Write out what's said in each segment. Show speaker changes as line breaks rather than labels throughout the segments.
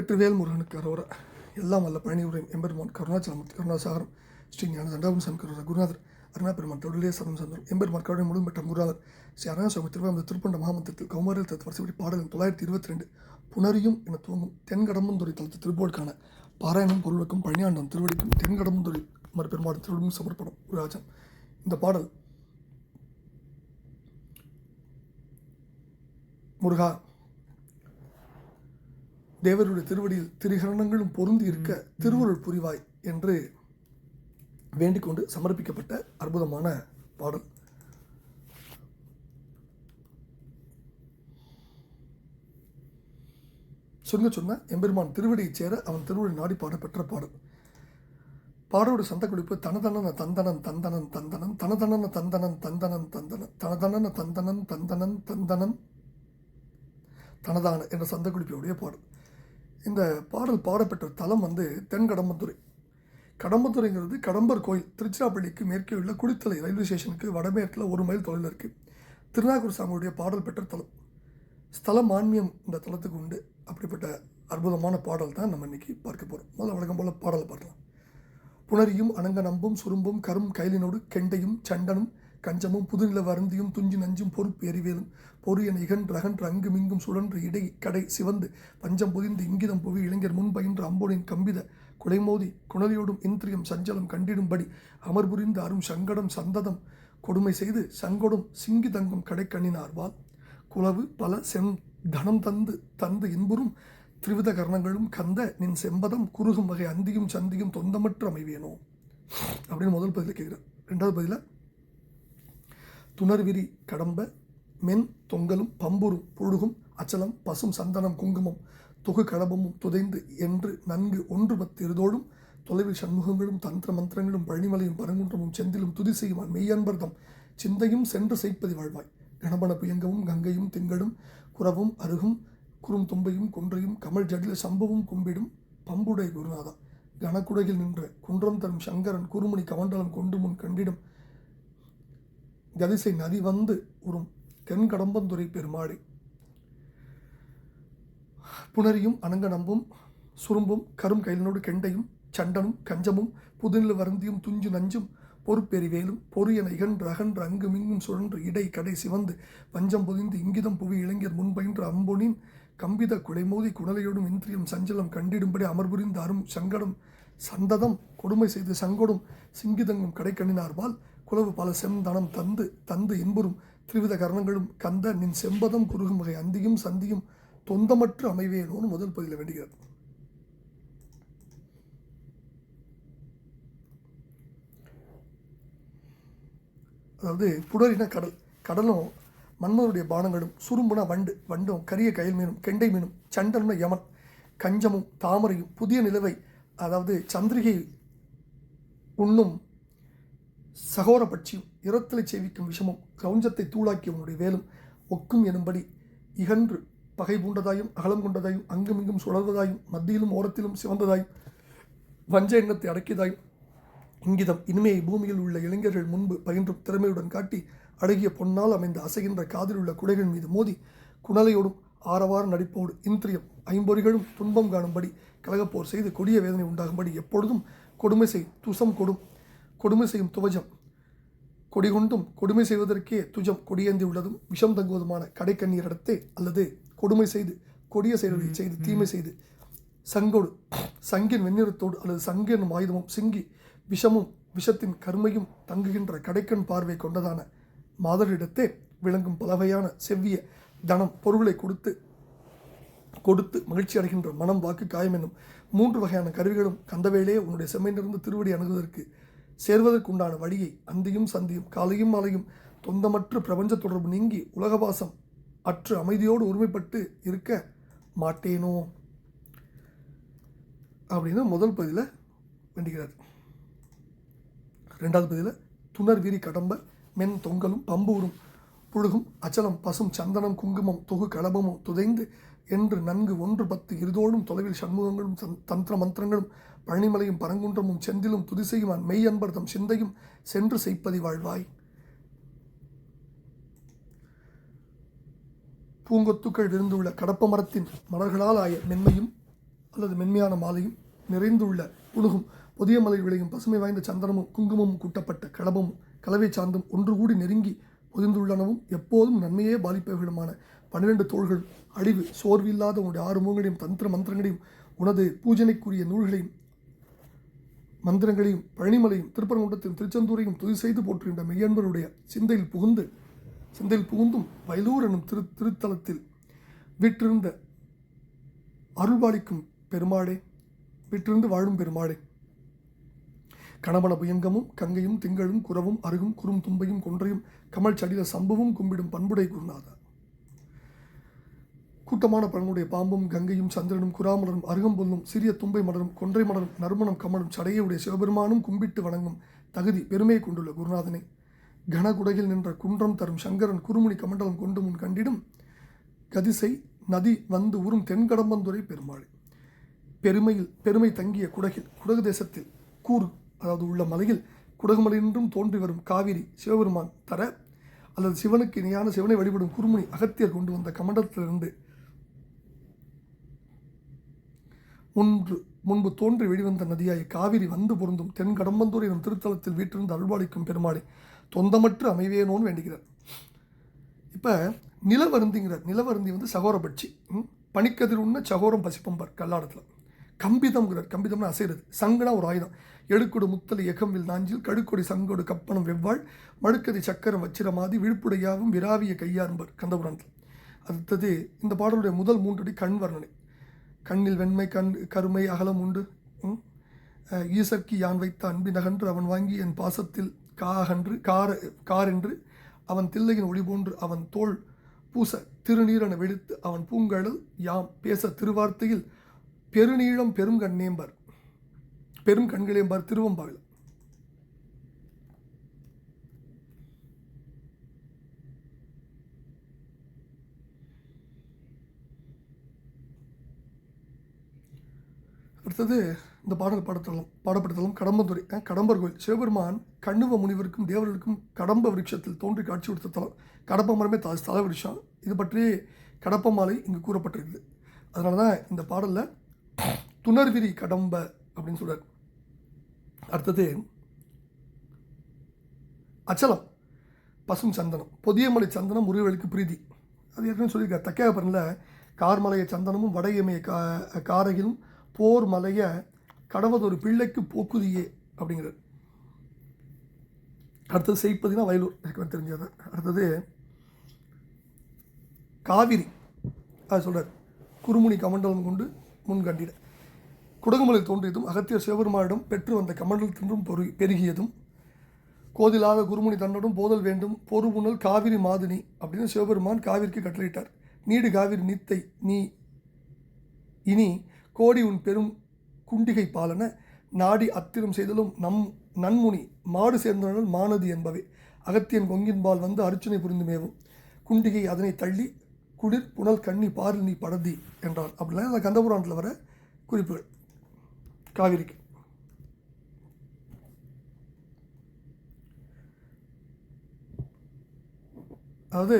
வெற்றிவேல் முருகனுக்கு அரோரா. எல்லாம் வல்ல பழனியுரையும் எம்பெருமான் கருணாச்சலமூர்த்தி கருணாசாகரம் ஸ்ரீ ஞான தண்டாபுரம் சங்கர குருநாதர் அருணா பெருமான் தொழிலே சரம் சந்தர் எம்பெருமான் கருணை முழு பெற்ற குருநாதர் ஸ்ரீ அருணாசுவாமி திருவாமந்த திருப்பண்ட மகாமந்தத்தில் கௌமாரில் தத்து வரிசைப்படி பாடல் தொள்ளாயிரத்தி இருபத்தி ரெண்டு புனரியும் என துவங்கும் தென்கடம்புந்துறை தளத்து திருப்போருக்கான பாராயணம் பொருளுக்கும் பழனியாண்டம் திருவடிக்கும் தென்கடம்புந்துறை மறுபெருமாடு திருவடியும் சமர்ப்பணம் குருராஜன் இந்த பாடல் முருகா தேவருடைய திருவடியில் திரிகரணங்களும் பொருந்தி இருக்க திருவருள் புரிவாய் என்று வேண்டிக் கொண்டு சமர்ப்பிக்கப்பட்ட அற்புதமான பாடல். சொன்ன சொன்ன எம்பெருமான் திருவடியைச் சேர அவன் திருவடி நாடி பாட பெற்ற பாடல். பாடலோட சந்த குறிப்பு தனதனன தந்தனன் தந்தனன் தந்தனன் தனதனன தந்தனன் தந்தனன் தந்தனன் தனதனன தந்தனன் தந்தனன் தந்தனன் தனதான என்ற சந்த குறிப்பையுடைய பாடல். இந்த பாடல் பாடப்பெற்ற தலம் வந்து தென்கடம்பத்துறை கடம்பத்துறைங்கிறது கடம்பர் கோயில். திருச்சிராப்பள்ளிக்கு மேற்கே உள்ள குடித்தலை ரயில்வே ஸ்டேஷனுக்கு வடமேற்கில் ஒரு மைல் தொலைவில் இருக்குது திருநாகூர் சாமியுடைய பாடல் பெற்ற தலம். ஸ்தலம் மான்மியம் இந்த தலத்துக்கு உண்டு. அப்படிப்பட்ட அற்புதமான பாடல் தான் நம்ம இன்னைக்கு பார்க்க போகிறோம் முதல்ல வழக்கம் போல் பாடலை பார்க்கலாம். புணரியும் அணங்க நம்பும் சுரும்பும் கரும் கைலினோடு கெண்டையும் சண்டனும் கஞ்சமும் புதுநில வருந்தியும் துஞ்சி நஞ்சும் பொறுப்பு பொறு என இகன்று அகன்று அங்கு மிங்கும் சுழன்று இடை கடை சிவந்து பஞ்சம் புதிந்து இங்கிதம் புவி இளைஞர் முன் பயின்ற அம்போனின் கம்பித குலைமோதி குணலியோடும் இந்திரியம் சஞ்சலம் கண்டிடும்படி அமர்புரிந்து அரும் சங்கடம் சந்ததம் கொடுமை செய்து சங்கொடும் சிங்கி தங்கும் கடைக்கண்ணினார்வால் குலவு பல செம் தனம் தந்து தந்து இன்புறும் திரிவித கரணங்களும் கந்த நின் செம்பதம் குறுகும் வகை அந்தியும் சந்தியும் தொந்தமற்று அமைவேனோ? அப்படின்னு முதல் பதில கேட்குறேன் ரெண்டாவது பதிலாக துணர்விரி கடம்ப மென் தொங்கலும் பம்புரும் புழுகும் அச்சலம் பசும் சந்தனம் குங்குமம் தொகு கடபமும் துதைந்து என்று நன்கு ஒன்று பத்திருதோடும் தொலைவில் சண்முகங்களும் தந்திர மந்திரங்களும் பழனிமலையும் பரங்குன்றமும் செந்திலும் துதி செய்வான் மெய்யன்பர்தம். சிந்தையும் சென்று செய்ப்பதி வாழ்வாய். கணபன புயங்கவும் கங்கையும் திங்களும் குறவும் அருகும் குறும் தும்பையும் குன்றையும் கமல் ஜடில சம்பவும் கும்பிடும் பம்புடை குருநாதா. கனக்குடையில் நின்ற குன்றம் தரும் சங்கரன் குறுமணி கமண்டலம் கொண்டு முன் கண்டிடும் ஜதிசை நதி வந்து உறும் தென்கடம்பந்துறை பெருமாடி புணரியும் அனங்கநம்பும் சுரும்பும் கரும் கைலனோடு கெண்டையும் சண்டனும் கஞ்சமும் புதுநில வருந்தியும் துஞ்சு நஞ்சும் பொறுப்பெறிவேலும் பொறு என இகன்று அகன்று அங்குமிங்கும் சுழன்று இடை கடை சிவந்து பஞ்சம் புதிந்து இங்கிதம் புவி இளைஞர் முன்பயின்று அம்பொனின் கம்பித குலைமோதி குணலையோடும் இந்திரியம் சஞ்சலம் கண்டிடும்படி அமர்புரிந்து அரும் சங்கடம் சந்ததம் கொடுமை செய்து சங்கொடும் சிங்கிதங்கும் கடைக்கண்ணினார்பால் குளவு பல செந்தனம் தந்து தந்து இன்புறும். திரிவித கரணங்களும் கந்த நின் செம்பதம் குறுகும் வகை அந்தியும் சந்தியும் தொந்தமற்று அமைவேனோன்னு முதல் பகுதியில் வேண்டுகிறது அதாவது புடரின கடல் கடலும் மன்மதனுடைய பானங்களும் சுரும்புனா வண்டு வண்டும் கரிய கயல் மீனும் கெண்டை மீனும் சண்டனும் யமன் கஞ்சமும் தாமரையும் புதிய நிலவை அதாவது சந்திரிகை உண்ணும் சகோர பட்சியும் இரத்தலை சேவிக்கும் விஷமும் கிரௌஞ்சத்தை தூளாக்கியவனுடைய வேலும் ஒக்கும் எனும்படி இகன்று பகை பூண்டதாயும் அகலம் கொண்டதாயும் அங்குமிங்கும் சுழல்வதாயும் மத்தியிலும் ஓரத்திலும் சிவந்ததாயும் வஞ்ச எண்ணத்தை அடக்கியதாயும் இங்கிதம் இனிமையை பூமியில் உள்ள இளைஞர்கள் முன்பு பயின்றும் திறமையுடன் காட்டி அழகிய பொன்னால் அமைந்த அசைகின்ற காதில் உள்ள குடைகள் மீது மோதி குணலையோடும் ஆரவார நடிப்போடு இந்திரியம் ஐம்பொறிகளும் துன்பம் காணும்படி கலகப்போர் செய்து கொடிய வேதனை உண்டாகும்படி எப்பொழுதும் கொடுமை செய் துசம் கொடும். கொடுமை செய்யும் துவஜம். கொடிகொண்டும் கொடுமை செய்வதற்கே துஜம் கொடியேந்தி உள்ளதும் விஷம் தங்குவதுமான கடைக்கண்ணீரிடத்தே அல்லது கொடுமை செய்து கொடிய செயல்களை செய்து தீமை செய்து சங்கோடு சங்கின் வெண்ணிறத்தோடு அல்லது சங்கு என்னும் ஆயுதமும் சிங்கி விஷமும் விஷத்தின் கருமையும் தங்குகின்ற கடைக்கண் பார்வை கொண்டதான மாதரிடத்தே விளங்கும் பலவையான செவ்விய தனம் பொருளை கொடுத்து கொடுத்து மகிழ்ச்சி அடைகின்ற மனம் வாக்கு காயம் என்னும் மூன்று வகையான கருவிகளும் கந்தவேளே உன்னுடைய செம்மையிலிருந்து திருவடி அணுகுவதற்கு சேர்வதற்கு உண்டான வழியை அந்தியும் சந்தியும் காலையும் மாலையும் தொந்தமற்று பிரபஞ்ச தொடர்பு நீங்கி உலகவாசம் அற்று அமைதியோடு ஒருமைப்பட்டு இருக்க மாட்டேனோ? அப்படின்னு முதல் பதில வேண்டுகிறார். ரெண்டாவது பதில துணர் வீரி கடம்ப மென் தொங்கலும் பம்பூரும் புழுகும் அச்சலம் பசும் சந்தனம் குங்குமம் தொகு கலபமும் துதைந்து என்று நன்கு ஒன்று பத்து இருதோடும் தொலைவில் சண்முகங்களும் தந்திர மந்திரங்களும் பழனிமலையும் பரங்குன்றமும் செந்திலும் துதிசெய்வான் மெய் அன்பர்தம் சிந்தையும் சென்று செய்ப்பதி வாழ்வாய். பூங்கொத்துக்கள் விருந்துள்ள கடப்ப மரத்தின் மலர்களால் ஆய மென்மையும் அல்லது மென்மையான மாலையும் நிறைந்துள்ள உணுகும் புதிய மலை விளையும் பசுமை வாய்ந்த சந்தனமும் குங்குமமும் கூட்டப்பட்ட கடபமும் கலவை சார்ந்தும் ஒன்று கூடி நெருங்கி பொதிந்துள்ளனவும் எப்போதும் நன்மையே பாதிப்பவர்களுமான பன்னிரண்டு தோள்கள் அழிவு சோர்வில்லாத உன்னுடைய ஆறு முகங்களையும் தந்திர மந்திரங்களையும் உனது பூஜனைக்குரிய நூல்களையும் மந்திரங்களையும் பழனிமலையும் திருப்பரங்குன்றத்தையும் திருச்செந்தூரையும் துதி செய்து போற்றுகின்ற மெய்யன்பனுடைய சிந்தையில் புகுந்து சிந்தையில் புகுந்தும் வயலூர் எனும் திரு திருத்தலத்தில் வீற்றிருந்த அருள்பாலிக்கும் பெருமாளே வீற்றிருந்து வாழும் பெருமாளே. கணவன புயங்கமும் கங்கையும் திங்களும் குரவும் அருகும் குறும் தும்பையும் கொன்றையும் கமல் சடில சம்பவம் கும்பிடும் பண்புடை குருநாதா. கூட்டமான பழனுடைய பாம்பும் கங்கையும் சந்திரனும் குராமலரும் அருகம்புல்லும் சிறிய தும்பை மலரும் கொன்றை மலரும் நறுமணம் கமலும் சடையுடைய சிவபெருமானும் கும்பிட்டு வணங்கும் தகுதி பெருமையை கொண்டுள்ள குருநாதனை. கனகுடையில் நின்ற குன்றம் தரும் சங்கரன் குறுமுனி கமண்டலம் கொண்டு முன் கண்டிடும் கதிசை நதி வந்து உறும் தென்கடம்பந்துரை பெருமாள். பெருமையில் பெருமை தங்கிய குடகில் குடகு தேசத்தில் கூறு அதாவது உள்ள மலையில் குடகுமலையின்றும் தோன்றி வரும் காவிரி சிவபெருமான் தர அல்லது சிவனுக்கு இணையான சிவனை வழிபடும் குறுமுனி அகத்தியர் கொண்டு வந்த கமண்டலத்திலிருந்து முன்பு முன்பு தோன்றி வெளிவந்த நதியாய் காவிரி வந்து பொருந்தும் தென் கடம்பந்தூர் எனும் திருத்தலத்தில் வீற்றிருந்து அருள்பாளிக்கும் பெருமாளை தொந்தமற்று அமைவேனோன்னு வேண்டுகிறார். இப்போ நிலவருந்திங்கிறார் நிலவருந்தி வந்து சகோரபட்சி பனிக்கதிர் உண்ண சகோரம் பசிப்பம்பார் கல்லாடத்தில். கம்பிதம்ங்கிறார். கம்பிதம்னு அசைறது. சங்குனா ஒரு ஆயுதம். எடுக்கொடு முத்தலை எகம்பில் நாஞ்சில் கடுக்கொடி சங்கொடு கப்பனம் வெவ்வாள் மழுக்கதி சக்கரம் வச்சிரமாதி விழுப்புடையாவும் விராவிய கையாரும்பார் கந்தபுராணத்தில். அடுத்தது இந்த பாடலுடைய முதல் மூன்றடி கண் வர்ணனை கண்ணில் வெண்மை கண் கருமை அகலம் உண்டு ம்? ஈசர்க்கு யான் வைத்த அன்பினகன்று அவன் வாங்கி என் பாசத்தில் காகன்று கார காரென்று அவன் தில்லையின் ஒளி போன்று அவன் தோள் பூச திருநீரென வெடித்து அவன் பூங்கழல் யாம் பேச திருவார்த்தையில் பெருநீளம் பெரும் கண்ணேம்பர் பெரும் கண்களேம்பார் திருவம்பாவில் அடுத்தது இந்த பாடல் பாடத்தலம் பாடப்படுத்தலம் கடம்பந்துறை கடம்பர் கோயில் சிவபெருமான் கண்ணுவ முனிவருக்கும் தேவர்களுக்கும் கடம்ப விருட்சத்தில் தோன்றி காட்சி கொடுத்த தலம். கடப்ப மரமே த ஸ்தல விருட்சம். இது பற்றி கடப்ப மாலை இங்கு கூறப்பட்டிருக்குது. அதனால தான் இந்த பாடலில் துணர்விரி கடம்ப அப்படின்னு சொல்கிறார் அடுத்தது அச்சலம் பசும் சந்தனம் பொதியமலை சந்தனம் முருகவழிக்கு பிரீதி. அது ஏற்கனவே சொல்லியிருக்கார். தக்கையாபரனில் கார்மலைய சந்தனமும் வடையமைய கா காரகிலும் போர் மலைய கடவதொரு பிள்ளைக்கு போக்குதியே அப்படிங்கிறார். அடுத்தது செய்ப்பதினா வயலூர் எனக்கு தெரிஞ்சது. அடுத்தது காவிரி அது சொல்கிறார் குறுமுனி கமண்டலம் கொண்டு முன் கண்டிட. குடகுமலை தோன்றியதும் அகத்திய சிவபெருமானிடம் பெற்று வந்த கமண்டலத்தின்றும் பொரு பெருகியதும் கோதிலாத குருமுனி தன்னோடும் போதல் வேண்டும் பொறுபுணல் காவிரி மாதினி அப்படின்னு சிவபெருமான் காவிரிக்கு கட்டளையிட்டார். நீடு காவிரி நித்தை நீ இனி கோடி உன் பெரும் குண்டிகை பாலன நாடி அத்திரம் செய்தலும் நம் நன்முனி மாடு சேர்ந்தனால் மானது என்பவை. அகத்தியன் கொங்கின்பால் வந்து அர்ச்சனை புரிந்து மேவும். குண்டிகை அதனை தள்ளி குளிர் புனல் கண்ணி பாரில் நீ படதி என்றார். அப்படிலாம் அந்த கந்தபுராணத்தில் வர குறிப்புகள். காவிரிக்கு. அதாவது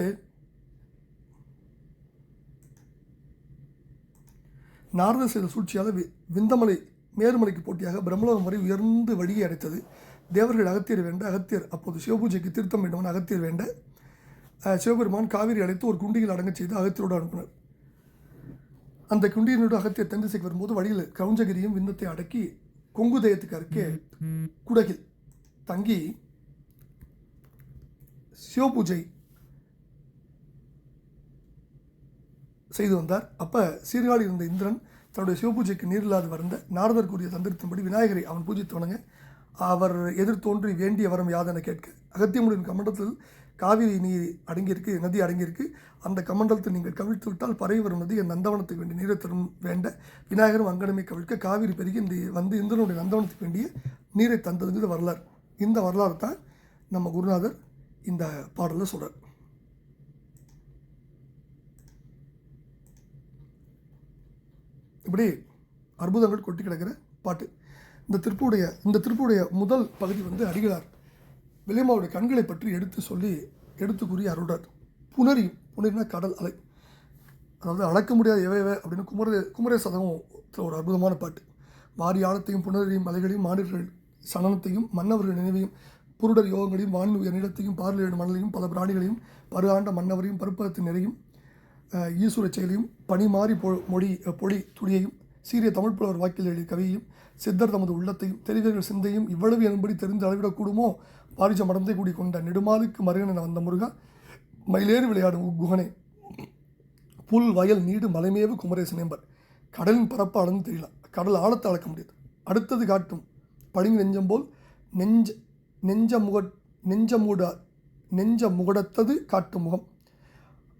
நாரத செய்த சூழ்ச்சியால் வி விந்தமலை மேருமலைக்கு போட்டியாக பிரம்மலோகம் வரை உயர்ந்து வழியை அடைத்தது. தேவர்கள் அகத்தியர் வேண்ட அகத்தியர் அப்போது சிவபூஜைக்கு திருத்தம் வேண்டுமான அகத்தியர் வேண்ட சிவபெருமான் காவிரி அடைத்து ஒரு குண்டியில் அடங்கச் செய்து அகத்தியரோடு அனுப்பினார். அந்த குண்டியினோடு அகத்தியர் தென்திசைக்கு வரும்போது வழியில் கவுஞ்சகிரியும் விந்தத்தை அடக்கி கொங்குதயத்துக்கு அருகே குடகில் தங்கி சிவபூஜை செய்து வந்தார். அப்போ சீர்காழி இருந்த இந்திரன் தன்னுடைய சிவபூஜைக்கு நீரில்லாது வந்த நாரதர் கூறிய தந்திரத்தின்படி விநாயகரை அவன் பூஜித்து வணங்க அவர் எதிர் தோன்றி வேண்டிய வரம் யாதென கேட்க அகத்தியமுடியின் கமண்டத்தில் காவிரி நீர் அடங்கியிருக்கு நதி அடங்கியிருக்கு அந்த கமண்டலத்தை நீங்கள் கவிழ்த்து விட்டால் பறவை வரும் நதி என் நந்தவனத்துக்கு வேண்டிய நீரை தரும் வேண்ட விநாயகரும் அங்கனமே கவிழ்க்க காவிரி பெருகி இந்த வந்து இந்திரனுடைய நந்தவனத்துக்கு வேண்டிய நீரை தந்ததுங்கிறது வரலாறு. இந்த வரலாறு தான் நம்ம குருநாதர் இந்த பாடலில் சொல்கிறார் இப்படி அற்புதங்கள் கொட்டி கிடக்கிற பாட்டு. இந்த திருப்புடைய இந்த திருப்புடைய முதல் பகுதி வந்து அடிகளார் விலைமாவுடைய கண்களை பற்றி எடுத்து சொல்லி எடுத்து கூறி அருள்றார். புனரி புனரினா கடல் அலை. அதாவது அளக்க முடியாத எவையவை அப்படின்னு குமர குமரே சதகம் ஒரு அற்புதமான பாட்டு. மாறி ஆழத்தையும் புனரையும் மலைகளையும் மாநிலர்கள் சலனத்தையும் மன்னவர்கள் நினைவையும் புருடர் யோகங்களையும் வான்மிக நிலத்தையும் பார்வையிட மணலையும் பல பிராணிகளையும் பரு ஆண்ட மன்னவரையும் பருப்பகத்தின் நிறையும் ஈஸ்வரச் செயலையும் பனிமாறி பொ மொழி பொடி துணியையும் சீரிய தமிழ் புலவர் வாக்கில் எழுதிய கவியையும் சித்தர் தமது உள்ளத்தையும் தெரிவர்கள் சிந்தையும் இவ்வளவு என்படி தெரிந்து அளவிடக்கூடுமோ பாரிஜ மடந்தை கூடி கொண்ட நெடுமாலுக்கு மருகன் என வந்த முருகா மயிலேறு விளையாடும் குகனே புல் வயல் நீடு மலைமேவு குமரேசன் என்பர். கடலின் பரப்பு அளந்து தெரியலாம் கடல் ஆழத்தை அளக்க முடியாது. அடுத்தது காட்டும் பளிங்கு நெஞ்சம் போல் நெஞ்ச நெஞ்ச முக நெஞ்ச மூட நெஞ்ச முகடத்தது காட்டும் முகம்.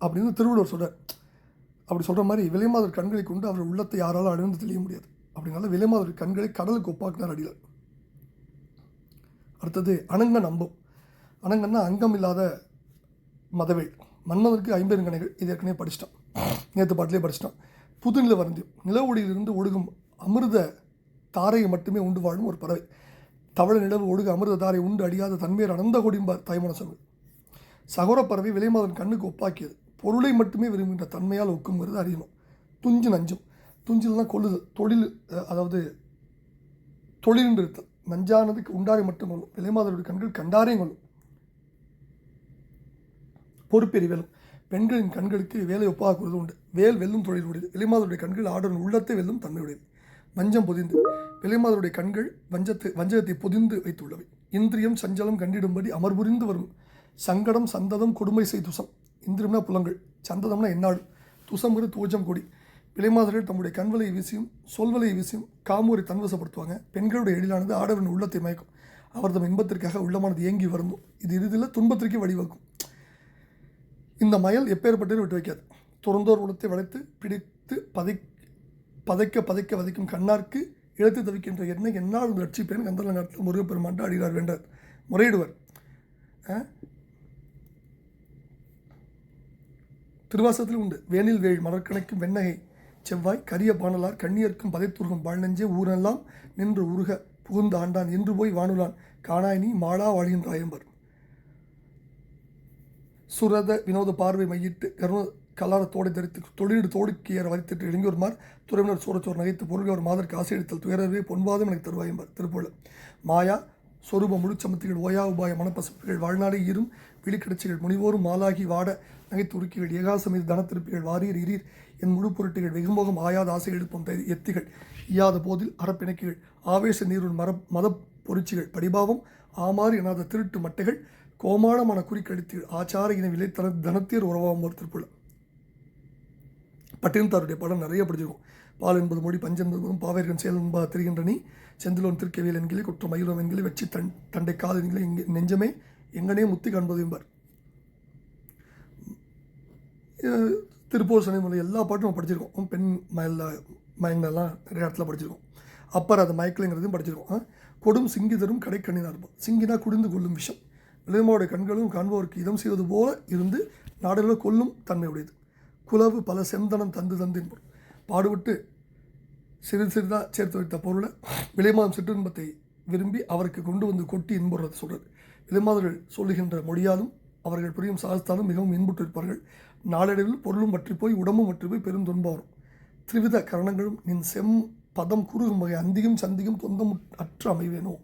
அப்படின்னு திருவள்ளுவர் சொல்கிறார் அப்படி சொல்கிற மாதிரி விலைமாதர் கண்களை கொண்டு அவர் உள்ளத்தை யாராலும் அழிந்து தெளிய முடியாது. அப்படினால விலைமாதர் கண்களை கடலுக்கு ஒப்பாக்கினார் அடியில் அடுத்தது அணங்க அம்பம் அணங்கன்னா அங்கம் இல்லாத மதவேள். மன்மதற்கு ஐம்பெருங்கணைகள். இது ஏற்கனவே படிச்சிட்டான் நேற்று பாட்டிலே படிச்சிட்டான் புதுநில வரந்தியம் நில ஒடியிலிருந்து ஒழுகும் அமிர்த தாரையை மட்டுமே உண்டு வாழும் ஒரு பறவை. தவள நிலவு ஒழுக அமிர்த தாரை உண்டு அடியாத தன்மையர் அனந்த கொடிம்பார் தாய்மான சொன்னது. சகோர பறவை விலைமாதன் கண்ணுக்கு ஒப்பாக்கியது. பொருளை மட்டுமே விரும்புகின்ற தன்மையால் ஒக்குங்கிறது அறியணும். துஞ்சு நஞ்சும். துஞ்சில்னா கொள்ளுதல் தொழில் அதாவது தொழில் என்று இருத்தல். நஞ்சானதுக்கு உண்டாரை மட்டும் கொள்ளும். விலைமாதருடைய கண்கள் கண்டாரையும் கொள்ளும். பொறுப்பெறிவேலும். பெண்களின் கண்களுக்கு வேலை ஒப்பாக்குவது உண்டு. வேல் வெல்லும் தொழிலுடையது விலைமாதருடைய கண்கள் ஆடரின் உள்ளத்தை வெல்லும் தன்மையுடையது வஞ்சம் பொதிந்து. விலைமாதருடைய கண்கள் வஞ்சத்தை வஞ்சகத்தை பொதிந்து வைத்துள்ளவை. இந்திரியம் சஞ்சலம் கண்டிடும்படி அமர்புரிந்து வரும். சங்கடம் சந்ததம் கொடுமை செய்துசம் இந்திரம்னா புலங்கள் சந்ததம்னா என்னாள் துசம்ங்கிற தூஜம் கொடி. விலைமாதர்கள் தம்முடைய கண்வலை வீசியும் சொல்வலை வீசியும் காமூரி தன்வசப்படுத்துவாங்க. பெண்களுடைய எழிலானது ஆடவரின் உள்ளத்தை மயக்கும். அவர் தம் இன்பத்திற்காக உள்ளமானது ஏங்கி வருந்தும் இது இறுதியில் துன்பத்திற்கே வழிவகுக்கும். இந்த மயல் எப்பேற்பட்டது விட்டு வைக்காது. துறந்தோர் உலத்தை வளைத்து பிடித்து பதை பதைக்க பதைக்க வதைக்கும் கண்ணார்க்கு இழுத்து தவிக்கின்ற எண்ணெய் என்னால் ரட்சிப்பேன் நாட்டில் முருகப்பெருமான் அடிகிறார் வேண்டார். முறையிடுவர். திருவாசத்தில் உண்டு. வேனில் வேள் மலர்கணக்கும் வெண்ணகை செவ்வாய் கரிய பானலார் கண்ணியர்க்கும் பதைத்துருகும் வாழ்நெஞ்சே ஊரெல்லாம் நின்று உருக புகுந்த ஆண்டான் என்று போய் வானுலான் காணாய் நீ மாளா வாழ்கின்றாயம்பர் சுரத வினோத பார்வை மையிட்டு கருண கலார தோடை தரித்து தொழிலீடு தோடுக்கியர் வரித்திட்டு இளைஞர்மார் துறைவினர் சூரச்சோர் நகைத்து பொருள் அவர் மாதற்கு ஆசையடித்தல் துயரவே பொன்பாதம் எனக்கு தருவாயம்பர் திருப்பூலம் மாயா சொரூப முழுச்சமத்திகள் ஓயா உபாய மனப்பசப்புகள் வாழ்நாளை ஈரும் விழிக்கிடச்சிகள் முனிவோரும் மாலாகி வாட நகைத்து உருக்கிகள் ஏகாசமீது தனத்திருப்பிகள் வாரீர் இரீர். என் முழு பொருட்டுகள் வெகுமோகம் ஆயாத ஆசை எழுப்பும் எத்திகள். இயாத போதில் அறப்பிணக்கிகள் ஆவேச நீருள் மர மத பொருட்சிகள் படிபாவம் ஆமாறு எனாத திருட்டு மட்டைகள் கோமாளமான குறிக்கடித்தீள் ஆச்சார இன விலை தன தனத்தீர் உறவாகும் ஒரு பட்டினத்தாருடைய படம் நிறைய படிச்சிருக்கும். பால் என்பது மொழி பஞ்சம் என்பதும் பாவேர்கள் செயல் என்பா தெரிகின்ற நீ செந்திலோன் திருக்கவியல் என்கிலே குற்றம் மயிலம் என்கிலே வச்சு தன் தண்டை காதல் என்கிலே இங்கே நெஞ்சமே எங்கனே முத்தி காண்பது என்பார். திருப்பூர் சனிமலை எல்லா பாட்டும் நம்ம படிச்சிருக்கோம். பெண் மயல்ல மயங்கெல்லாம் நிறைய இடத்துல படிச்சிருக்கோம். அப்பர் அது மயக்கலைங்கிறதையும் படிச்சிருக்கோம். அஹ் கொடும் சிங்கிதரும் கடைக்கண்ணினா இருப்போம் சிங்கினா குடிந்து கொள்ளும் விஷம். விளைமாவுடைய கண்களும் காண்பவருக்கு இதம் செய்வது போல இருந்து நாடுகளை கொல்லும் தன்மையுடையது குலவு பல செந்தனம் தந்து தந்து பாடுபட்டு சிறிது சிறிதாக சேர்த்து வைத்த பொருளை விலைமாதம் சிற்றின்பத்தை விரும்பி அவருக்கு கொண்டு வந்து கொட்டி இன்புறதை சொல்கிறது விலைமாதர்கள் சொல்லுகின்ற மொழியாலும் அவர்கள் புரியும் சாகசத்தாலும் மிகவும் இன்புற்றிருப்பார்கள். நாளடைவில் பொருளும் பற்றி போய் உடம்பும் பற்றி போய் பெரும் துன்பம் வரும். திரிவித கரணங்களும் நின் செம் பதம் குறுகும் வகை அந்தியும் சந்தியும் தொந்தம் அற்று அமைவேனோ?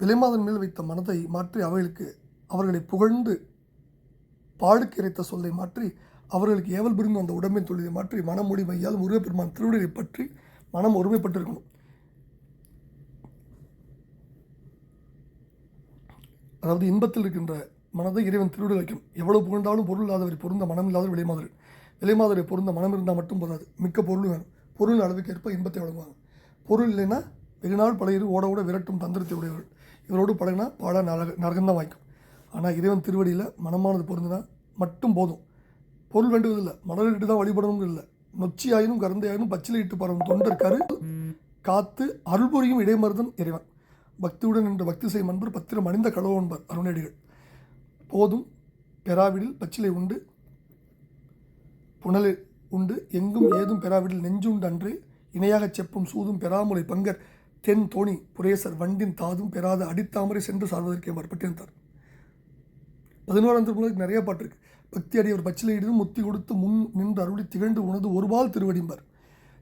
விலைமாதன் மேல் வைத்த மனதை மாற்றி அவைகளுக்கு அவர்களை புகழ்ந்து பாடுக்கு இறைத்த சொல்லை மாற்றி அவர்களுக்கு ஏவல் புரிந்து அந்த உடம்பின் தொழிலை மாற்றி மனமொழி மையால் முருகப்பெருமான் திருவிடலை பற்றி மனம் ஒருமைப்பட்டிருக்கணும். அதாவது இன்பத்தில் இருக்கின்ற மனதை இறைவன் திருவிடல் வைக்கும். எவ்வளவு புகழ்ந்தாலும் பொருள் இல்லாதவர் பொருந்த மனம் இல்லாத விலைமாதல் விலைமாதரை பொருந்த மனம் இருந்தால் மட்டும் போதாது. மிக்க பொருள் வேணும். பொருள் அளவுக்கு ஏற்ப இன்பத்தை வழங்குவாங்க. பொருள் இல்லைன்னா வெகுநாள் பழையிரு ஓட ஓட விரட்டும் தந்திரத்தை உடையவர்கள். இவரோடு பழகினா பாட நரக நரகந்தான் வாய்க்கும். ஆனால் இறைவன் திருவடியில் மனமானது பொருந்தினா மட்டும் போதும். பொருள் வேண்டுவதில்லை. மலரிட்டு தான் வழிபடணும் இல்லை. நொச்சி ஆயினும் கருந்தையாயினும் பச்சிலை இட்டு பரவும் தொண்டர் கரு காத்து அருள் புரியும் இடைமருதன் இறைவன். பக்தியுடன் நின்று பக்தி செய்யும் அன்பர் பத்திரம் அணிந்த கடவுள் என்பர் அருணேடிகள். போதும். பெறாவிடில் பச்சிலை உண்டு. புனலில் உண்டு. எங்கும் ஏதும் பெறாவிடில் நெஞ்சுண்டு அன்று. இணையாகச் செப்பும் சூதும் பெறாமுலை பங்கர். தென் தோணி புரேசர் வண்டின் தாதும் பெறாத அடித்தாமரை சென்று சார்வதற்கே மறுபட்டிருந்தார் பதினோராம் திருமணத்துக்கு நிறைய பாட்டு இருக்கு. பக்தி அடியவர் பச்சிலையிடும் முத்தி கொடுத்து முன் நின்று அருளி திகழ்ந்து உனது ஒருபால் திருவடிம்பார்.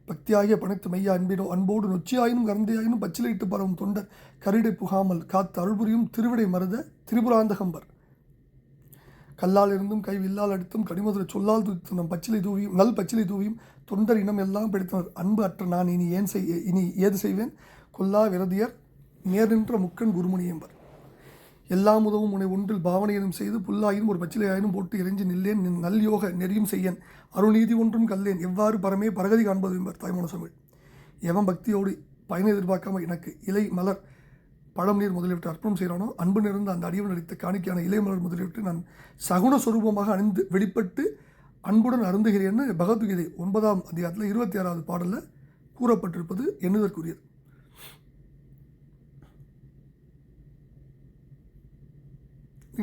பக்தியாகிய பணித்து மைய அன்பினோ அன்போடு நொச்சியாயினும் கரந்தையாயினும் பச்சிலையிட்டு பரவும் தொண்டர். கருடை புகாமல் காத்து அருள்புரியும் திருவிடை மருத திரிபுராந்தகம்பர். கல்லால் இருந்தும் கை வில்லால் அடித்தும் கனிமதுர சொல்லால் துதித்து நம் பச்சிலை தூவியும் நல் பச்சிலை தூவியும் தொண்டர் இனம் எல்லாம் பிடித்தனர். அன்பு அற்ற நான் இனி ஏன் செய் இனி ஏது செய்வேன்? கொல்லா விரதியர் நேர் நின்ற முக்கன் குருமுனி என்பர். எல்லாம் உதவும் உன்னை ஒன்றில் பாவனையினும் செய்து புல்லாயினும் ஒரு பச்சிலையாயினும் போட்டு இறைஞ்சி நில்லேன். நின் நல் யோக நெறியும் செய்யன். அருள்நீதி ஒன்றும் கல்லேன். எவ்வாறு பரமே பரகதி காண்பது என்பர் தாய்மோன சுவாமி எவன் பக்தியோடு பயனை எதிர்பார்க்காம எனக்கு இலை மலர் பழம் நீர் முதலிவிட்டு அர்ப்பணம் செய்கிறானோ அன்பு நிறைந்த அந்த அடியவன் அளித்த காணிக்கையான இலை மலர் நான் சகுன சுரூபமாக அணிந்து வெளிப்பட்டு அன்புடன் அருந்துகிறேன்னு பகவத்கீதை ஒன்பதாம் அதிகாரத்தில் இருபத்தி ஆறாவது பாடலில் கூறப்பட்டிருப்பது எண்ணுதற்குரியது.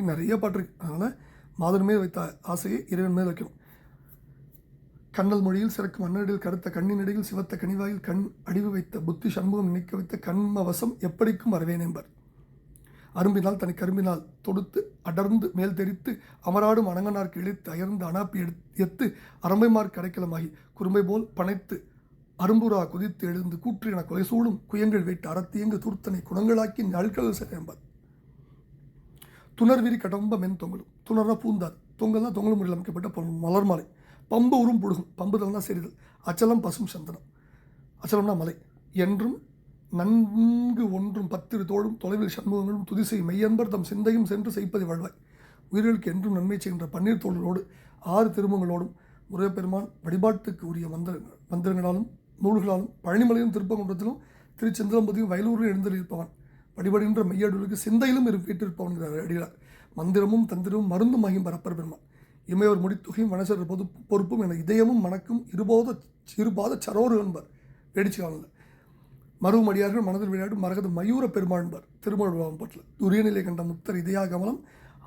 நிறைய பாட்டு இருக்கு. அதனால் மாதன் மேல் வைத்த ஆசையை இறைவன் மேல் வைக்கணும். கண்ணல் மொழியில் சிறக்கும் மன்னடியில் கருத்த கண்ணினடியில் சிவத்த கனிவாயில் கண் அடிவு வைத்த புத்தி சண்முகம் நினைக்க வைத்த கண்மவசம் எப்படிக்கும் வரவேன் என்பர். அரும்பினால் தனி கரும்பினால் தொடுத்து அடர்ந்து மேல் தெரித்து அமராடும் அணங்கனார்க்கு இழுத்து அயர்ந்து அனாப்பி எடுத்து எத்து அரம்பைமார்க்கு அடைக்கலமாகி குறும்பை போல் பனைத்து அரும்புரா குதித்து எழுந்து கூற்று என கொலை சூடும் குயங்கள் வீட்டு அறத்தியங்கு தூர்த்தனை குணங்களாக்கி நல்கல் என்பர். துணர்விரி கடம்ப மென் தொங்கலும் துணர்னா பூந்தார் தொங்கல் தான் தொங்கல் முறையில் அமைக்கப்பட்ட மலர் மாலை பம்பு உரும் புடுகும் பம்பு தான் செறிதல் அச்சலம் பசும் சந்தனம். அச்சலம்னா மலை. என்றும் நன்கு ஒன்றும் பத்திரு தோளும் தொலைவில் சண்முகங்களும் துதிசை மெய்யன்பர் தம் சிந்தையும் சென்று செய்ப்பதை வாழ்வாய். உயிர்களுக்கு என்றும் நன்மை செய்கின்ற பன்னீர் தோழரோடு ஆறு திருமங்களோடும் முருகப்பெருமான் வழிபாட்டுக்கு உரிய மந்திர மந்திரங்களாலும் நூல்களாலும் பழனிமலையும் திருப்பங்குன்றத்திலும் திருச்செந்திரம்பதியும் வயலூரில் எழுந்திருப்பவன் வழிபடுகின்ற மெய்யடலுக்கு சிந்தையிலும் இரு அடிகளார் மந்திரமும் தந்திரமும் மருந்தும் மகிம் பரப்பர் பெருமான். இமையோர் முடித்துகையும் வனசர் பொது பொறுப்பும் என இதயமும் மணக்கும் இருபோத இருபாத சரோறு என்பர் வேடிச்சு காணல மருவமடியார்கள் மனதில் விளையாடும் மரகத மயூர பெருமாள்பர் திருமணம் துரியநிலை கண்ட முத்தர் இதயா கமலம்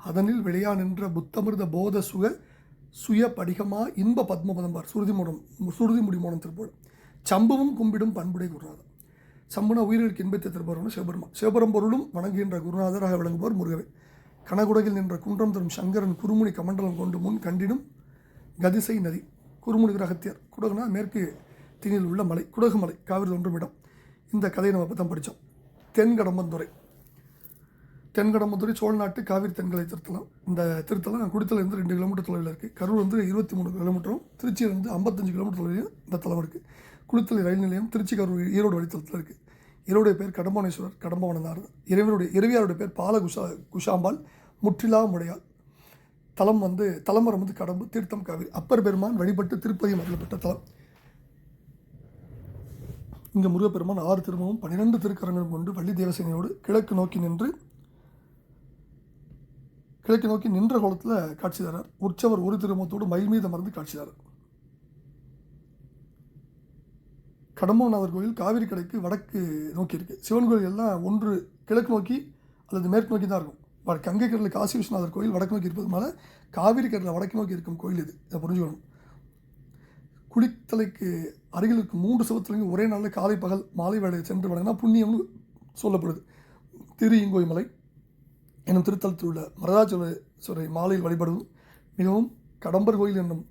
அதனில் விளையா நின்ற புத்தமிருத போத சுக சுய படிகமா இன்ப பத்மபதம்பார் சுருதி மூடம் சுருதி முடி மூலம் திருப்போடும் சம்புவும் கும்பிடும் பண்புடை குருநாதர். சம்புன உயிர்களுக்கு இன்பத்தை திருப்பரும்னு சிவபெருமா சிவபெரும் பொருளும் வணங்குகின்ற குருநாதராக விளங்குபவர் முருகவே. கனகுடகில் நின்ற குன்றம் தரும் சங்கரன் குருமுனி கமண்டலம் கொண்டு முன் கண்டிடும் கதிசை நதி. குருமுனி கிரகத்தியர் குடகுனா மேற்கு தீனில் உள்ள மலை குடகு மலை காவிரி தோன்றும் இடம். இந்த கதையை நம்ம இப்போ தான் படித்தோம் தென்கடம்பந்துறை. தென்கடம்பந்துறை சோழ நாட்டு காவிரி தென்கலை திருத்தலம். இந்த திருத்தலம் குடித்தலேருந்து ரெண்டு கிலோமீட்டர் தொலைவில் இருக்குது கரூர் வந்து இருபத்தி மூணு கிலோமீட்டரும் திருச்சியிலேருந்து ஐம்பத்தஞ்சு கிலோமீட்டர் தொலைவில் இந்த தலம் இருக்குது குளித்தலை ரயில் நிலையம் திருச்சி கரூர் ஈரோடு வழித்தலத்தில் இருக்குது இவருடைய பேர் கடம்பவனேஸ்வரர் கடம்பவனனார் இறைவனுடைய இறைவியாருடைய பேர் பால குஷா குஷாம்பாள் முற்றிலா முடையாள். தலம் வந்து தலமரம் வந்து கடம்பு தீர்த்தம் காவிரி. அப்பர் பெருமான் வழிபட்டு திருப்பதி அருளப்பட்ட தலம். இங்கே முருகப்பெருமான் ஆறு திரும்பவும் பன்னிரெண்டு திருக்கரங்களும் கொண்டு வள்ளி தேவசேனையோடு கிழக்கு நோக்கி நின்று கிழக்கு நோக்கி நின்ற கோலத்தில் காட்சி தரார். உற்சவர் ஒரு திருமத்தோடு மயில் மீது மறந்து காட்சி தரார். கடம்பநாதர் கோயில் காவிரி கடைக்கு வடக்கு நோக்கி இருக்குது சிவன் கோயில் எல்லாம் ஒன்று கிழக்கு நோக்கி அல்லது மேற்கு நோக்கி தான் இருக்கும். வட- கங்கை கடலில் காசி விஸ்வநாதர் கோயில் வடக்கு நோக்கி இருப்பதுனால காவிரி கடலில் வடக்கு நோக்கி இருக்கும் கோயில் இது. இதை புரிஞ்சுக்கணும். குளித்தலைக்கு அருகில் இருக்கும் மூன்று சிவத்திலையும் ஒரே நாளில் காலை பகல் மாலை வேலை சென்று வணங்கினா புண்ணியம்னு சொல்லப்படுது. திரு இங்கோய்மலை என்னும் திருத்தலத்தில் உள்ள மரதாச்சுவரை மாலையில் வழிபடுவதும் மிகவும் கடம்பர் கோயில் என்னும்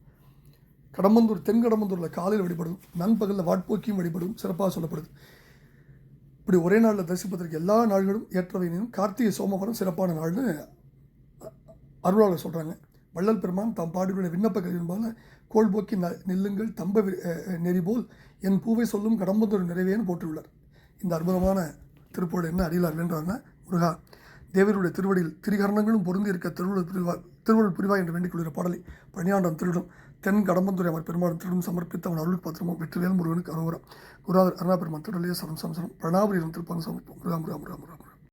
கடம்பந்தூர் தென்கடம்பந்தூரில் காலையில் வழிபடும் நண்பகலில் வாட்போக்கியும் வழிபடும் சிறப்பாக சொல்லப்படுது. இப்படி ஒரே நாளில் தரிசிப்பதற்கு எல்லா நாள்களும் ஏற்றவையினும் கார்த்திகை சோமவாரம் சிறப்பான நாள்னு அருளாளர் சொல்கிறாங்க வள்ளல் பெருமான் தாம் பாடுகிற விண்ணப்ப கருவின்பால் கோல் போக்கி ந நில்லுங்கள் தம்ப நெறிபோல் நெறி போல் என் பூவை சொல்லும் கடம்பந்தூர் நிறைவேன்னு போட்டுள்ளார் இந்த அற்புதமான திருப்போடு என்ன அடியிலார் வேண்டார்னா முருகா தேவருடைய திருவடியில் திரிகரணங்களும் பொருந்தி இருக்க திருவள்ளுவர் புரிவா திருவள்ளுவர் புரிவா என்று வேண்டிக் கொள்கிற பாடலை பணியாண்டம் திருடும். தென் கடம்பந்துரை அவர் பெருமாள் திருடும் சமர்ப்பித்து அவன் அருள் பத்திரமும் வெற்றிவேல் முருகனுக்கு அனுகரம் குருநாதர் அருணா பெருமான் திருடலே சரம் சம்சரம் பிரணாபுரம் திருப்பாங்க சமர்ப்பம். ராம் ராம் ராம் ராம்